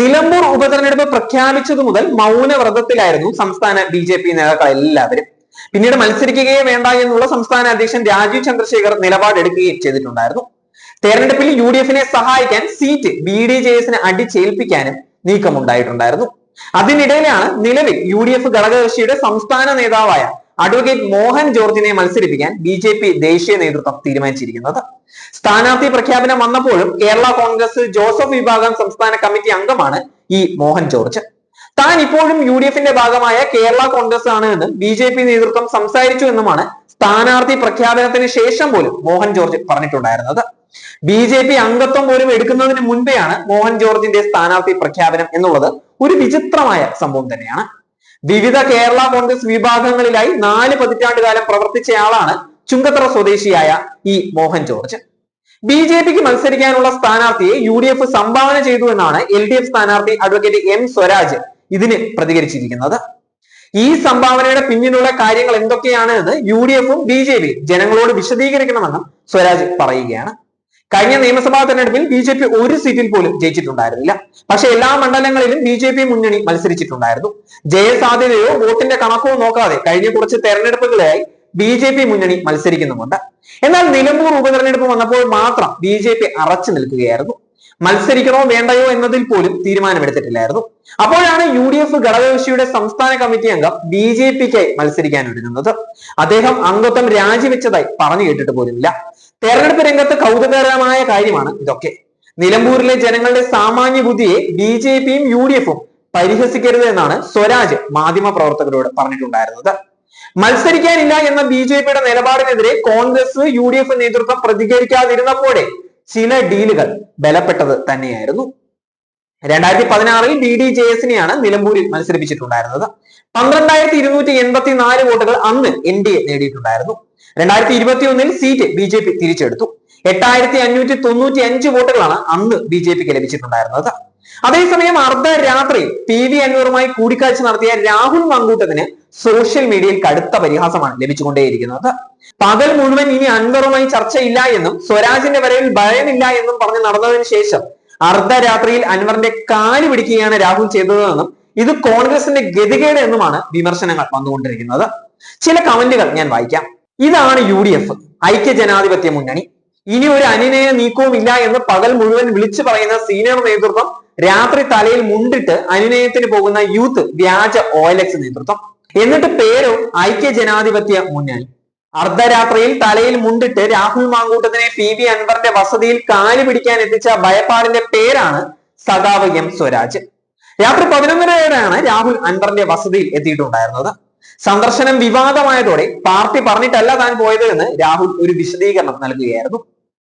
നിലമ്പൂർ ഉപതെരഞ്ഞെടുപ്പ് പ്രഖ്യാപിച്ചതു മുതൽ മൗനവ്രതത്തിലായിരുന്നു സംസ്ഥാന ബി ജെ പി നേതാക്കൾ എല്ലാവരും പിന്നീട് മത്സരിക്കുകയേ വേണ്ട എന്നുള്ള സംസ്ഥാന അധ്യക്ഷൻ രാജീവ് ചന്ദ്രശേഖർ നിലപാടെടുക്കുകയും ചെയ്തിട്ടുണ്ടായിരുന്നു. തെരഞ്ഞെടുപ്പിൽ യു ഡി എഫിനെ സഹായിക്കാൻ സീറ്റ് ബി ഡി ജെ എസിന് അടിച്ചേൽപ്പിക്കാനും നീക്കമുണ്ടായിട്ടുണ്ടായിരുന്നു. അതിനിടയിലാണ് നിലവിൽ യു ഡി എഫ് ഘടകകക്ഷിയുടെ സംസ്ഥാന നേതാവായ അഡ്വക്കേറ്റ് മോഹൻ ജോർജിനെ മത്സരിപ്പിക്കാൻ ബി ജെ പി ദേശീയ നേതൃത്വം തീരുമാനിച്ചിരിക്കുന്നത്. സ്ഥാനാർത്ഥി പ്രഖ്യാപനം വന്നപ്പോഴും കേരള കോൺഗ്രസ് ജോസഫ് വിഭാഗം സംസ്ഥാന കമ്മിറ്റി അംഗമാണ് ഈ മോഹൻ ജോർജ്. താൻ ഇപ്പോഴും യു ഡി എഫിന്റെ ഭാഗമായ കേരള കോൺഗ്രസ് ആണ് എന്ന് ബി ജെ പി നേതൃത്വം സംസാരിച്ചു എന്നുമാണ് സ്ഥാനാർത്ഥി പ്രഖ്യാപനത്തിന് ശേഷം പോലും മോഹൻ ജോർജ് പറഞ്ഞിട്ടുണ്ടായിരുന്നത്. ബി ജെ പി അംഗത്വം പോലും എടുക്കുന്നതിന് മുൻപെയാണ് മോഹൻ ജോർജിന്റെ സ്ഥാനാർത്ഥി പ്രഖ്യാപനം എന്നുള്ളത് ഒരു വിചിത്രമായ സംഭവം തന്നെയാണ്. വിവിധ കേരള കോൺഗ്രസ് വിഭാഗങ്ങളിലായി നാല് പതിറ്റാണ്ട് കാലം പ്രവർത്തിച്ചയാളാണ് ചുങ്കത്തറ സ്വദേശിയായ ഈ മോഹൻ ജോർജ്. ബി ജെ പിക്ക് മത്സരിക്കാനുള്ള സ്ഥാനാർത്ഥിയെ യു ഡി എഫ് സംഭാവന ചെയ്തു എന്നാണ് എൽ ഡി എഫ് സ്ഥാനാർത്ഥി അഡ്വക്കേറ്റ് എം സ്വരാജ് ഇതിന് പ്രതികരിച്ചിരിക്കുന്നത്. ഈ സംഭാവനയുടെ പിന്നിലുള്ള കാര്യങ്ങൾ എന്തൊക്കെയാണ് എന്ന് യു ഡി എഫും ബി ജെ പിയും ജനങ്ങളോട് വിശദീകരിക്കണമെന്നും സ്വരാജ് പറയുകയാണ്. കഴിഞ്ഞ നിയമസഭാ തെരഞ്ഞെടുപ്പിൽ ബി ജെ പി ഒരു സീറ്റിൽ പോലും ജയിച്ചിട്ടുണ്ടായിരുന്നില്ല. പക്ഷെ എല്ലാ മണ്ഡലങ്ങളിലും ബി ജെ പി മുന്നണി മത്സരിച്ചിട്ടുണ്ടായിരുന്നു. ജയസാധ്യതയോ വോട്ടിന്റെ കണക്കോ നോക്കാതെ കഴിഞ്ഞ കുറച്ച് തെരഞ്ഞെടുപ്പുകളായി ബി ജെ പി മുന്നണി മത്സരിക്കുന്നുമുണ്ട്. എന്നാൽ നിലമ്പൂർ ഉപതെരഞ്ഞെടുപ്പ് വന്നപ്പോൾ മാത്രം ബി ജെ പി അറച്ചു നിൽക്കുകയായിരുന്നു. മത്സരിക്കണോ വേണ്ടയോ എന്നതിൽ പോലും തീരുമാനമെടുത്തിട്ടില്ലായിരുന്നു. അപ്പോഴാണ് യു ഡി എഫ് ഘടകകക്ഷിയുടെ സംസ്ഥാന കമ്മിറ്റി അംഗം ബി ജെ പിക്കായി മത്സരിക്കാൻ ഒരുങ്ങുന്നത്. അദ്ദേഹം അംഗത്വം രാജിവെച്ചതായി പറഞ്ഞു കേട്ടിട്ട് പോലുമില്ല. തെരഞ്ഞെടുപ്പ് രംഗത്ത് കൗതുകകരമായ കാര്യമാണ് ഇതൊക്കെ. നിലമ്പൂരിലെ ജനങ്ങളുടെ സാമാന്യ ബുദ്ധിയെ ബി ജെ പിയും യു ഡി എഫും പരിഹസിക്കരുത് എന്നാണ് സ്വരാജ് മാധ്യമ പ്രവർത്തകരോട് പറഞ്ഞിട്ടുണ്ടായിരുന്നത്. മത്സരിക്കാനില്ല എന്ന ബി ജെ പിയുടെ നിലപാടിനെതിരെ കോൺഗ്രസ് യു ഡി എഫ് നേതൃത്വം പ്രതികരിക്കാതിരുന്നപ്പോഴേ ചില ഡീലുകൾ ബലപ്പെട്ടത് തന്നെയായിരുന്നു. രണ്ടായിരത്തി പതിനാറിൽ ബി ഡി ജെ എസിനെയാണ് നിലമ്പൂരിൽ മത്സരിപ്പിച്ചിട്ടുണ്ടായിരുന്നത്. പന്ത്രണ്ടായിരത്തി ഇരുന്നൂറ്റി എൺപത്തി നാല് വോട്ടുകൾ അന്ന് എൻ ഡി എ നേടിയിട്ടുണ്ടായിരുന്നു. രണ്ടായിരത്തി ഇരുപത്തി ഒന്നിൽ സീറ്റ് ബി ജെ പി തിരിച്ചെടുത്തു. എട്ടായിരത്തി അഞ്ഞൂറ്റി തൊണ്ണൂറ്റി അഞ്ച് വോട്ടുകളാണ് അന്ന് ബി ജെ പിക്ക് ലഭിച്ചിട്ടുണ്ടായിരുന്നത്. അതേസമയം അർദ്ധരാത്രി പി വി അൻവറുമായി കൂടിക്കാഴ്ച നടത്തിയ രാഹുൽ മങ്കൂട്ടത്തിന് സോഷ്യൽ മീഡിയയിൽ കടുത്ത പരിഹാസമാണ് ലഭിച്ചുകൊണ്ടേയിരിക്കുന്നത്. പകൽ മുഴുവൻ ഇനി അൻവറുമായി ചർച്ചയില്ല എന്നും സ്വരാജിന്റെ വരയിൽ ഭയമില്ല എന്നും പറഞ്ഞ് നടന്നതിന് ശേഷം അർദ്ധരാത്രിയിൽ അൻവറിന്റെ കാൽ പിടിക്കുകയാണ് രാഹുൽ ചെയ്തതെന്നും ഇത് കോൺഗ്രസിന്റെ ഗതികേട് എന്നുമാണ് വിമർശനങ്ങൾ വന്നുകൊണ്ടിരിക്കുന്നത്. ചില കമന്റുകൾ ഞാൻ വായിക്കാം. ഇതാണ് യു ഡി എഫ് ഐക്യ ജനാധിപത്യ മുന്നണി. ഇനി ഒരു അനുനയ നീക്കവും ഇല്ല എന്ന് പകൽ മുഴുവൻ വിളിച്ചു പറയുന്ന സീനിയർ നേതൃത്വം രാത്രി തലയിൽ മുണ്ടിട്ട് അനുനയത്തിന് പോകുന്ന യൂത്ത് വ്യാജ ഓയലക്സ് നേതൃത്വം. എന്നിട്ട് പേരോ ഐക്യ ജനാധിപത്യ മുന്നണി. അർദ്ധരാത്രിയിൽ തലയിൽ മുണ്ടിട്ട് രാഹുൽ മാങ്കൂട്ടത്തിനെ പി വി അൻവറിന്റെ വസതിയിൽ കാൽ പിടിക്കാൻ എത്തിച്ച ഭയപ്പാടിന്റെ പേരാണ് സഖാവ് എം സ്വരാജ്. രാത്രി പതിനൊന്നരയോടെയാണ് രാഹുൽ അൻവറിന്റെ വസതിയിൽ എത്തിയിട്ടുണ്ടായിരുന്നത്. സന്ദർശനം വിവാദമായതോടെ പാർട്ടി പറഞ്ഞിട്ടല്ല താൻ പോയത് എന്ന് രാഹുൽ ഒരു വിശദീകരണം നൽകുകയായിരുന്നു.